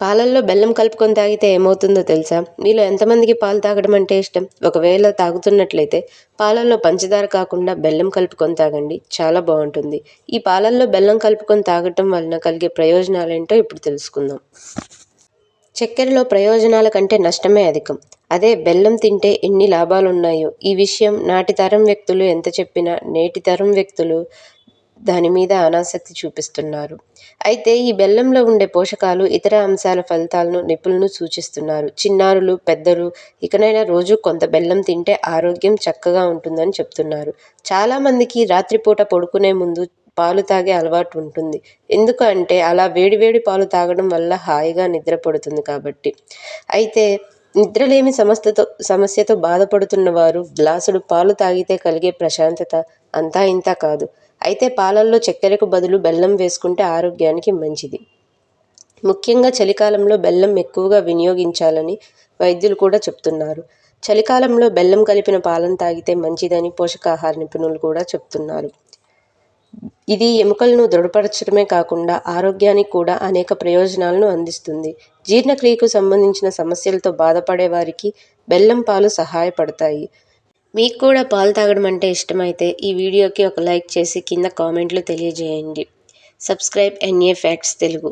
పాలల్లో బెల్లం కలుపుకొని తాగితే ఏమవుతుందో తెలుసా? మీలో ఎంతమందికి పాలు తాగడం అంటే ఇష్టం? ఒకవేళ తాగుతున్నట్లయితే పాలల్లో పంచదార కాకుండా బెల్లం కలుపుకొని తాగండి. చాలా బాగుంటుంది. ఈ పాలల్లో బెల్లం కలుపుకొని తాగటం వలన కలిగే ప్రయోజనాలు ఏంటో ఇప్పుడు తెలుసుకుందాం. చక్కెరలో ప్రయోజనాల కంటే నష్టమే అధికం. అదే బెల్లం తింటే ఎన్ని లాభాలు ఉన్నాయో ఈ విషయం నాటి తరం వ్యక్తులు ఎంత చెప్పినా నేటి తరం వ్యక్తులు దాని మీద అనాసక్తి చూపిస్తున్నారు. అయితే ఈ బెల్లంలో ఉండే పోషకాలు ఇతర అంశాల ఫలితాలను నిపుణులు సూచిస్తున్నారు. చిన్నారులు పెద్దలు ఇకనైనా రోజు కొంత బెల్లం తింటే ఆరోగ్యం చక్కగా ఉంటుందని చెప్తున్నారు. చాలామందికి రాత్రిపూట పడుకునే ముందు పాలు తాగే అలవాటు ఉంటుంది. ఎందుకంటే అలా వేడివేడి పాలు తాగడం వల్ల హాయిగా నిద్ర పడుతుంది కాబట్టి. అయితే నిద్రలేమి సమస్యతో సమస్యతో బాధపడుతున్న వారు గ్లాసుడు పాలు తాగితే కలిగే ప్రశాంతత అంతా ఇంతా కాదు. అయితే పాలల్లో చక్కెరకు బదులు బెల్లం వేసుకుంటే ఆరోగ్యానికి మంచిది. ముఖ్యంగా చలికాలంలో బెల్లం ఎక్కువగా వినియోగించాలని వైద్యులు కూడా చెప్తున్నారు. చలికాలంలో బెల్లం కలిపిన పాలను తాగితే మంచిదని పోషకాహార నిపుణులు కూడా చెప్తున్నారు. ఇది ఎముకలను దృఢపరచడమే కాకుండా ఆరోగ్యానికి కూడా అనేక ప్రయోజనాలను అందిస్తుంది. జీర్ణక్రియకు సంబంధించిన సమస్యలతో బాధపడే వారికి బెల్లం పాలు సహాయపడతాయి. మీకు కూడా పాలు తాగడం అంటే ఇష్టమైతే ఈ వీడియోకి ఒక లైక్ చేసి కింద కామెంట్లు తెలియజేయండి. Subscribe NA facts Telugu.